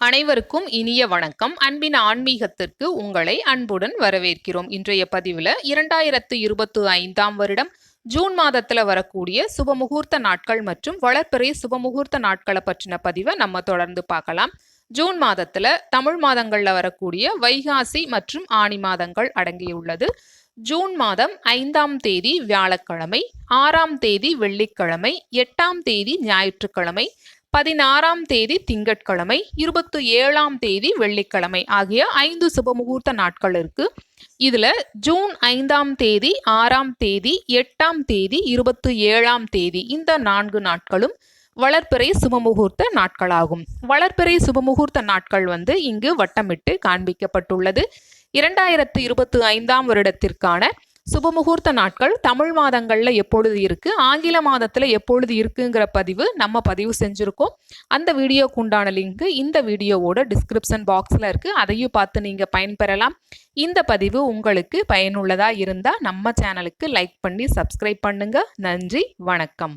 அனைவருக்கும் இனிய வணக்கம். அன்பின் ஆன்மீகத்திற்கு உங்களை அன்புடன் வரவேற்கிறோம். இன்றைய பதிவில் இரண்டாயிரத்து இருபத்து ஐந்தாம் வருடம் ஜூன் மாதத்தில் வரக்கூடிய சுபமுகூர்த்த நாட்கள் மற்றும் வளர்ப்பிறை சுபமுகூர்த்த நாட்களை பற்றின பதிவை நம்ம தொடர்ந்து பார்க்கலாம். ஜூன் மாதத்தில் தமிழ் மாதங்களில் வரக்கூடிய வைகாசி மற்றும் ஆனி மாதங்கள் அடங்கியுள்ளது. ஜூன் மாதம் ஐந்தாம் தேதி வியாழக்கிழமை ஆறாம் தேதி வெள்ளிக்கிழமை எட்டாம் தேதி ஞாயிற்றுக்கிழமை பதினாறாம் தேதி திங்கட்கிழமை இருபத்தி ஏழாம் தேதி வெள்ளிக்கிழமை ஆகிய ஐந்து சுபமுகூர்த்த நாட்கள் இருக்கு. இதுல ஜூன் ஐந்தாம் தேதி ஆறாம் தேதி எட்டாம் தேதி இருபத்தி ஏழாம் தேதி இந்த நான்கு நாட்களும் வளர்ப்பிறை சுபமுகூர்த்த நாட்களாகும். வளர்ப்பிறை சுபமுகூர்த்த நாட்கள் வந்து இங்கு வட்டமிட்டு காண்பிக்கப்பட்டுள்ளது. இரண்டாயிரத்து இருபத்தி ஐந்தாம் வருடத்திற்கான சுபமுகூர்த்த நாட்கள் தமிழ் மாதங்களில் எப்பொழுது இருக்குது ஆங்கில மாதத்தில் எப்பொழுது இருக்குங்கிற பதிவு நம்ம பதிவு செஞ்சுருக்கோம். அந்த வீடியோக்கு உண்டான லிங்க்கு இந்த வீடியோவோட டிஸ்கிரிப்ஷன் பாக்ஸில் இருக்குது அதையும் பார்த்து நீங்கள் பயன்பெறலாம். இந்த பதிவு உங்களுக்கு பயனுள்ளதாக இருந்தால் நம்ம சேனலுக்கு லைக் பண்ணி சப்ஸ்கிரைப் பண்ணுங்கள் நன்றி வணக்கம்.